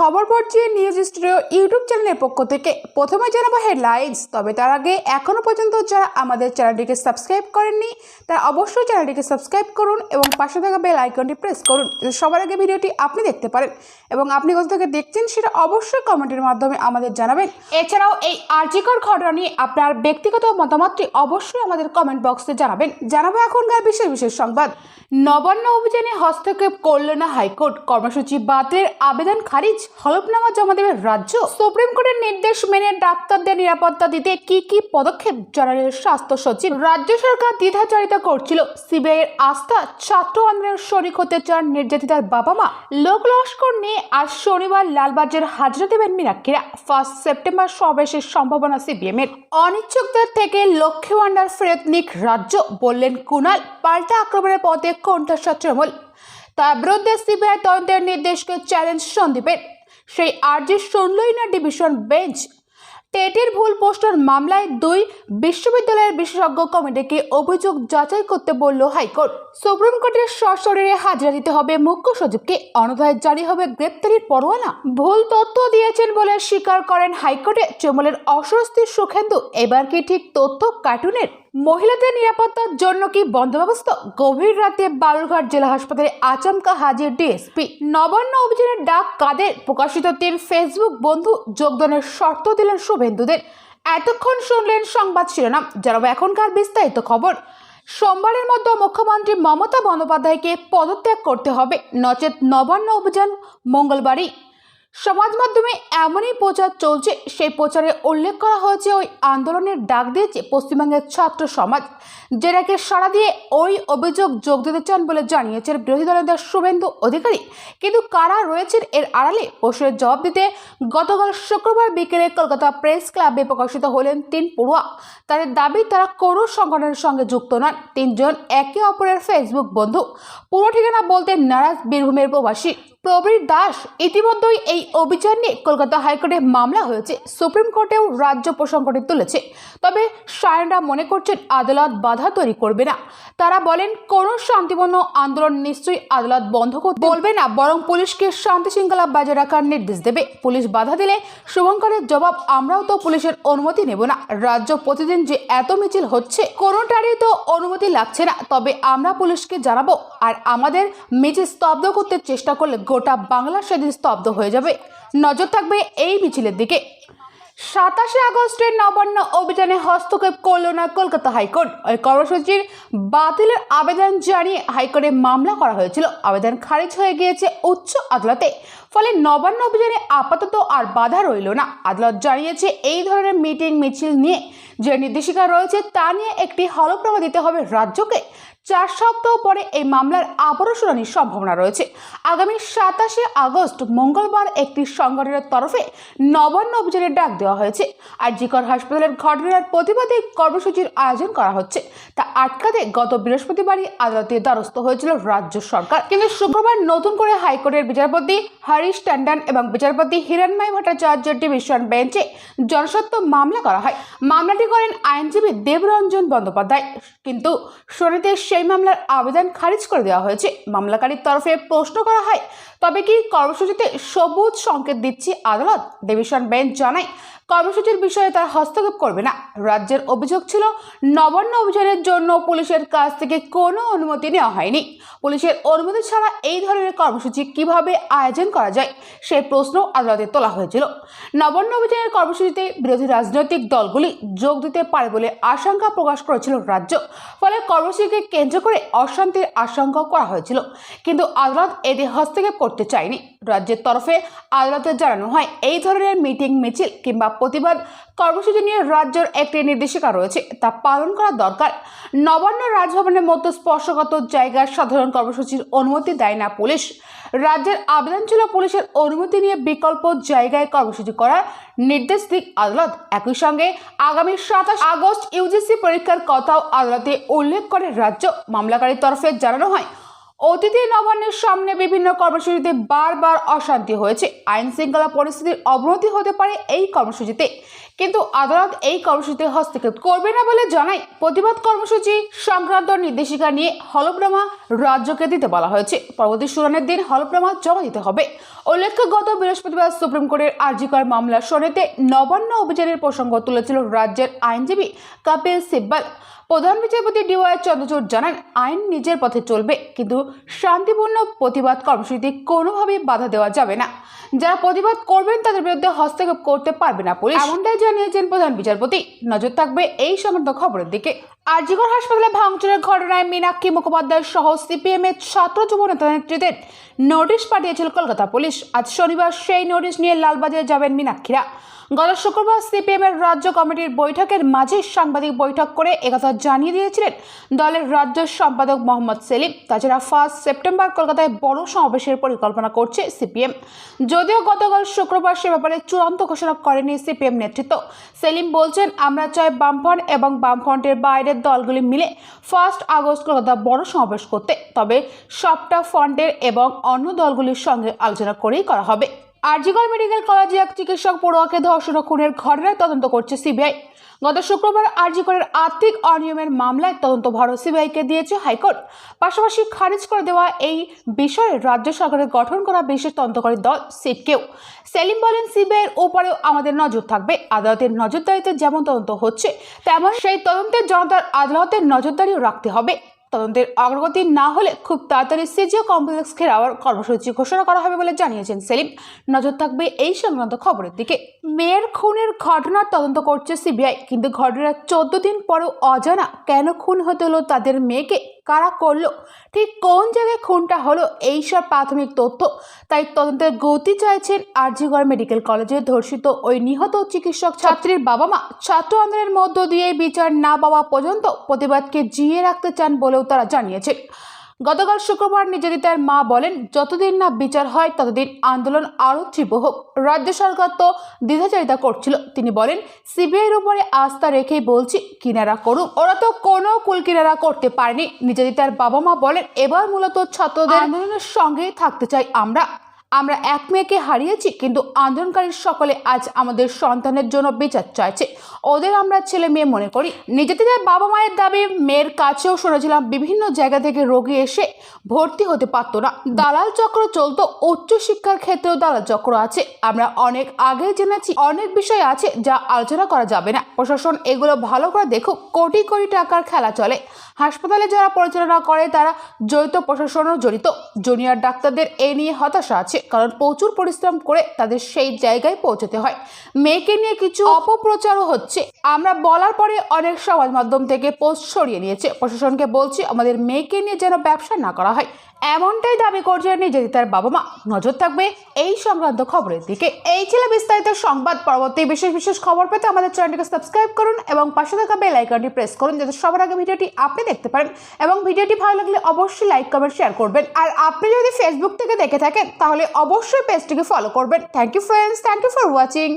খবর পড়ছি news studio YouTube চ্যানেলের পক্ষ থেকে। প্রথমে জানাব হেডলাইন্স, তবে তার আগে এখনও পর্যন্ত যারা আমাদের চ্যানেলটিকে সাবস্ক্রাইব করেননি, তারা অবশ্যই চ্যানেলটিকে সাবস্ক্রাইব করুন এবং পাশে থাকা বেল আইকনটি প্রেস করুন সবার আগে ভিডিওটি আপনি দেখতে পারেন এবং আপনি কোথা থেকে দেখছেন সেটা অবশ্যই কমেন্টের মাধ্যমে আমাদের জানাবেন। এছাড়াও এই আর্জিকর ঘটনা নিয়ে আপনার ব্যক্তিগত মতামতটি অবশ্যই আমাদের কমেন্ট বক্সে জানাবেন। জানাব এখনকার বিশেষ বিশেষ সংবাদ। নবান্ন অভিযানে হস্তক্ষেপ করল না হাইকোর্ট। কর্মসূচি বাতিলের আবেদন খারিজ। হলফনামা জমা দেবে রাজ্য। সুপ্রিম কোর্টের নির্দেশ মেনে ডাক্তারদের নিরাপত্তা দিতে কি কি পদক্ষেপ জানালেন স্বাস্থ্য সচিব? রাজ্য সরকার দ্বিধাচারিতা করছিল। সিবিআইয়ের আস্থা ছাত্র আন্দোলনের শরিক হতে চান নির্যাতিতার বাবা মা লোক লস্কর নিয়ে আজ শনিবার লালবাজার হাজরা দেবেন মীনাক্ষীরা। ফার্স্ট সেপ্টেম্বর সমাবেশের সম্ভাবনা সিপিএম এর। অনিচ্ছুকদের থেকে লক্ষ্মী ভান্ডার ফেরত নিক রাজ্য, বললেন কুণাল। পাল্টা আক্রমণের পথে কোনটা তৃণমূল। তার বিরুদ্ধে সিবিআই তদন্তের নির্দেশকে চ্যালেঞ্জ সন্দীপের সেই আর্জি শুনলই না ডিভিশন বেঞ্চ। টেটের ভুল পোস্টার মামলায় দুই বিশ্ববিদ্যালয়ের বিশেষজ্ঞ কমিটিকে অভিযোগ যাচাই করতে বলল হাইকোর্ট। সুপ্রিম কোর্টের সশরীরে হাজিরা দিতে হবে মুখ্য সচিবকে। অনধায় জারি হবে গ্রেপ্তারির পরোয়ানা। ভুল তথ্য দিয়েছেন বলে স্বীকার করেন হাইকোর্টে তৃণমূলের অস্বস্তি সুখেন্দু। এবার কি ঠিক তথ্য কার্টুনের? মহিলাদের নিরাপত্তার জন্য কি বন্দোবস্ত? গভীর রাতে বালুরঘাট জেলা হাসপাতালে আচমকা হাজির ডিএসপি। নবান্ন অভিযানের ডাক কাদের? প্রকাশিত তিন ফেসবুক বন্ধু যোগদানের শর্ত দিলেন শুভেন্দুদের। এতক্ষণ শুনলেন সংবাদ শিরোনাম। জানাব এখনকার বিস্তারিত খবর। সোমবারের মধ্যে মুখ্যমন্ত্রী মমতা বন্দ্যোপাধ্যায়কে পদত্যাগ করতে হবে। নচেত নবান্ন অভিযান মঙ্গলবারই সমাজ মাধ্যমে এমনই প্রচার চলছে, সেই প্রচারে উল্লেখ করা হয়েছে ওই আন্দোলনের ডাক দিয়েছে পশ্চিমবঙ্গের ছাত্র সমাজ, যেটাকে সাড়া দিয়ে ওই অভিযোগ যোগ দিতে চান বলে জানিয়েছেন বিরোধী দলের শুভেন্দু অধিকারী। কিন্তু কারা রয়েছেন এর আড়ালে? প্রশ্নের জবাব দিতে গতকাল শুক্রবার বিকেলে কলকাতা প্রেস ক্লাবে প্রকাশিত হলেন তিন পড়ুয়া। তাদের দাবি, তারা কোনো সংগঠনের সঙ্গে যুক্ত নন। তিনজন একে অপরের ফেসবুক বন্ধু। পুরো ঠিকানা বলতে নারাজ বীরভূমের প্রবাসী। প্রবীর দাস ইতিমধ্যেই এই অভিযান নিয়ে কলকাতা হাইকোর্টে মামলা হয়েছে। সুপ্রিম কোর্টেও রাজ্য প্রসঙ্গটি তুলেছে। তবে সায়নরা মনে করছেন আদালত বাধা তৈরি করবে না। তারা বলেন, কোনো শান্তিপূর্ণ আন্দোলন নিশ্চয়ই আদালত বন্ধ করতে বলবে না, বরং পুলিশকে শান্তি শৃঙ্খলা বজায় রাখার নির্দেশ দেবে। পুলিশ বাধা দিলে শুভঙ্করের জবাব আমরাও তো পুলিশের অনুমতি নেব না। রাজ্য প্রতিদিন যে এত মিছিল হচ্ছে, কোনোটারই তো অনুমতি লাগছে না। তবে আমরা পুলিশকে জানাব, আর আমাদের মিছিল স্তব্ধ করতে চেষ্টা করলে গোটা বাংলা সেদিন স্তব্ধ হয়ে যাবে। নজর থাকবে এই মিছিলের দিকে। সাতাশে আগস্টের নবান্ন অভিযানে হস্তক্ষেপ করল না কলকাতা হাইকোর্ট। ওই কর্মসূচির বাতিলের আবেদন জানিয়ে হাইকোর্টে মামলা করা হয়েছিল। আবেদন খারিজ হয়ে গিয়েছে উচ্চ আদালতে। ফলে নবান্ন অভিযানে আপাতত আর বাধা রইল না। আদালত জানিয়েছে, এই ধরনের মিটিং মিছিল নিয়ে যে নির্দেশিকা রয়েছে তা নিয়ে একটি হলফনামা দিতে হবে রাজ্যকে। চার সপ্তাহ পরে এই মামলার আবারও শুনানির সম্ভাবনা রয়েছে। আগামী সাতাশে আগস্ট মঙ্গলবার একটি সংগঠনের তরফে নবান্ন অভিযানের ডাক দেওয়া হয়েছে। আর জিকর হাসপাতালের ঘটনার প্রতিবাদে কর্মসূচির আয়োজন করা হচ্ছে। তা আটকাতে গত বৃহস্পতিবারই আদালতে দ্বারস্থ হয়েছিল রাজ্য সরকার। কিন্তু শুক্রবার নতুন করে হাইকোর্টের বিচারপতি হরিশ ট্যান্ডন এবং বিচারপতি হিরণময় ভট্টাচার্য ডিভিশন বেঞ্চে জনস্বত্ব মামলা করা হয়। মামলাটি করেন আইনজীবী দেবরঞ্জন বন্দ্যোপাধ্যায়। কিন্তু শনিতে সেই মামলার আবেদন খারিজ করে দেওয়া হয়েছে। মামলাকারীর তরফে প্রশ্ন করা হয়, তবে কি কর্মসূচিতে সবুজ সংকেত দিচ্ছে আদালত? ডিভিশন বেঞ্চ জানায় কর্মসূচির বিষয়ে তারা হস্তক্ষেপ করবে না। রাজ্যের অভিযোগ ছিল, নবান্ন অভিযানের জন্য পুলিশের কাছ থেকে কোনো অনুমতি নেওয়া হয়নি। পুলিশের অনুমতি ছাড়া এই ধরনের কর্মসূচি কীভাবে আয়োজন করা যায় সেই প্রশ্ন আদালতে তোলা হয়েছিল। নবান্ন অভিযানের কর্মসূচিতে বিরোধী রাজনৈতিক দলগুলি যোগ দিতে পারে বলে আশঙ্কা প্রকাশ করেছিল রাজ্য। ফলে কর্মসূচিকে কেন্দ্র করে অশান্তির আশঙ্কা করা হয়েছিল। কিন্তু আদালত এতে হস্তক্ষেপ করতে চায়নি। রাজ্যের তরফে আদালতে জানানো হয়, এই ধরনের মিটিং মিছিল কিংবা প্রতিবাদ কর্মসূচি নিয়ে রাজ্যের একটি নির্দেশিকা রয়েছে। তা পালন করা দরকার। নবান্ন রাজভবনের মতো স্পর্শগত জায়গার সাধারণ কর্মসূচির অনুমতি দেয় না পুলিশ। রাজ্যের আবেদন ছিল পুলিশের অনুমতি নিয়ে বিকল্প জায়গায় কর্মসূচি করার নির্দেশ দিক আদালত। একই সঙ্গে আগামী সাতাশ আগস্ট ইউজিসি পরীক্ষার কথাও আদালতে উল্লেখ করে রাজ্য মামলাকারীর তরফে জানানো হয়। অতিথি নবান্নের সামনে বিভিন্ন কর্মসূচিতে বারবার অশান্তি হয়েছে। আইন শৃঙ্খলা পরিস্থিতির অবনতি হতে পারে এই কর্মসূচিতে। কিন্তু আদালত এই কর্মসূচিতে হস্তক্ষেপ করবে না বলে জানায় প্রতিবাদ কর্মসূচি সংক্রান্ত নির্দেশিকা নিয়ে হলফনামা রাজ্যকে দিতে বলা হয়েছে। পরবর্তী শুনানির দিন হলফনামা জমা দিতে হবে। উল্লেখ্য, গত বৃহস্পতিবার সুপ্রিম কোর্টের আর্জিকর মামলা শুনানিতে নবান্ন অভিযানের প্রসঙ্গ তুলেছিল রাজ্যের আইনজীবী কপিল সিব্বল। প্রধান বিচারপতি ডিওয়াই চন্দ্রচূড় জানান, আইন নিজের পথে চলবে, কিন্তু শান্তিপূর্ণ প্রতিবাদ কর্মসূচিতে কোনোভাবেই বাধা দেওয়া যাবে না। যারা প্রতিবাদ করবেন, তাদের বিরুদ্ধে হস্তক্ষেপ করতে পারবে না পুলিশ। এমনটাই জানিয়েছেন প্রধান বিচারপতি। নজর থাকবে এই সংক্রান্ত খবরের দিকে। আরজিগড় হাসপাতালে ভাঙচুরের ঘটনায় মীনাক্ষী মুখোপাধ্যায় সহ সিপিএম এর ছাত্র যুব নেতা নেতৃত্বের নোটিশ পাঠিয়েছিল কলকাতা পুলিশ। আজ শনিবার সেই নোটিশ নিয়ে লালবাজারে যাবেন মীনাক্ষীরা। গত শুক্রবার সিপিএম এর রাজ্য কমিটির বৈঠকের মাঝে সাংবাদিক বৈঠক করে একথা জানিয়ে দিয়েছিলেন দলের রাজ্য সম্পাদক মোহাম্মদ সেলিম। তাছাড়া ফার্স্ট সেপ্টেম্বর কলকাতায় বড় সমাবেশের পরিকল্পনা করছে সিপিএম। যদিও গতকাল শুক্রবার সে ব্যাপারে চূড়ান্ত ঘোষণা করেনি সিপিএম নেতৃত্ব। সেলিম বলছেন, আমরা চাই বামফ্রন্ট এবং বামফ্রন্টের বাইরের দলগুলি মিলে ফার্স্ট আগস্ট কলকাতা বড় সমাবেশ করতে। তবে সবটা ফ্রন্টের এবং অন্য দলগুলির সঙ্গে আলোচনা করেই করা হবে। আরজিগড় মেডিকেল কলেজে এক চিকিৎসক পড়ুয়াকে ধর্ষণ খুনের ঘটনায় তদন্ত করছে সিবিআই। গত শুক্রবার আরজিগড়ের আর্থিক অনিয়মের মামলায় তদন্ত ভারত সিবিআইকে দিয়েছে হাইকোর্ট। পাশাপাশি খারিজ করে দেওয়া এই বিষয়ে রাজ্য সরকারের গঠন করা বিশেষ তদন্তকারী দল সিটকেও। সেলিম বলেন, সিবিআইয়ের উপরেও আমাদের নজর থাকবে। আদালতের নজরদারিতে যেমন তদন্ত হচ্ছে, তেমন সেই তদন্তের জনতার আদালতের নজরদারিও রাখতে হবে। তদন্তের অগ্রগতি না হলে খুব তাড়াতাড়ি সিজিও কমপ্লেক্স ঘেরাওয়ার কর্মসূচি ঘোষণা করা হবে বলে জানিয়েছেন সেলিম। নজর থাকবে এই সংক্রান্ত খবরের দিকে। মেয়ের খুনের ঘটনার তদন্ত করছে সিবিআই, কিন্তু ঘটনার চোদ্দ দিন পরেও অজানা কেন খুন হতে হলো তাদের মেয়েকে কারা করল? ঠিক কোন জায়গায় খুনটা হলো? এইসব প্রাথমিক তথ্য। তাই তদন্তের গতি চাইছেন আরজিগড় মেডিকেল কলেজে ধর্ষিত ওই নিহত চিকিৎসক ছাত্রীর বাবা মা। ছাত্র আন্দোলনের মধ্য দিয়ে বিচার না পাওয়া পর্যন্ত প্রতিবাদকে জিয়ে রাখতে চান বলেও তারা জানিয়েছেন। গতকাল শুক্রবার নির্যাতিতার মা বলেন যতদিন না বিচার হয় ততদিন আন্দোলন আরও তীব্র হোক। রাজ্য সরকার তো দ্বিধাচারিতা করছিল। তিনি বলেন সিবিআইয়ের উপরে আস্থা রেখেই বলছি কিনারা করুক। ওরা তো কোনো কুল কিনারা করতে পারেনি। নির্যাতিতার বাবা মা বলেন এবার মূলত ছাত্রদের আন্দোলনের সঙ্গেই থাকতে চাই আমরা। আমরা এক মেয়েকে হারিয়েছি, কিন্তু আন্দোলনকারীর সকলে আজ আমাদের সন্তানের জন্য বিচার চাইছে। ওদের আমরা ছেলে মেয়ে মনে করি। নিজেদের বাবা মায়ের দাবি, মেয়ের কাছেও শুনেছিলাম, বিভিন্ন জায়গা থেকে রোগী এসে ভর্তি হতে পারতো না। দালাল চক্র চলতো, উচ্চ শিক্ষার ক্ষেত্রেও দালাল চক্র আছে। আমরা অনেক আগে জেনেছি, অনেক বিষয় আছে যা আলোচনা করা যাবে না। প্রশাসন এগুলো ভালো করে দেখুক, কোটি কোটি টাকার খেলা চলে। হাসপাতালে যারা পরিচালনা করে, তারা জড়িত প্রশাসনও জড়িত। জুনিয়র ডাক্তারদের এ নিয়ে হতাশা আছে। কারণ প্রচুর পরিশ্রম করে তাদের সেই জায়গায় পৌঁছতে হয়। মেয়েকে নিয়ে কিছু অপপ্রচারও হচ্ছে। আমরা বলার পরে অনেক সমাজ মাধ্যম থেকে পোস্ট সরিয়ে নিয়েছে প্রশাসনকে বলছি, আমাদের মেয়েকে নিয়ে যেন ব্যবসা না করা হয়। এমনটাই দাবি করছেন তার বাবা মা নজর থাকবে এই সংক্রান্ত খবরের দিকে। এই ছিল বিস্তারিত সংবাদ পরবর্তী বিশেষ বিশেষ খবর পেতে আমাদের চ্যানেলটিকে সাবস্ক্রাইব করুন এবং পাশে থাকা বেল আইকনটি প্রেস করুন যাতে সবার আগে ভিডিওটি আপনি দেখতে পারেন এবং ভিডিওটি ভালো লাগলে অবশ্যই লাইক, কমেন্ট, শেয়ার করবেন। আর আপনি যদি ফেসবুক থেকে দেখে থাকেন, তাহলে অবশ্যই পেজটিকে ফলো করবেন। Thank you friends thank you for watching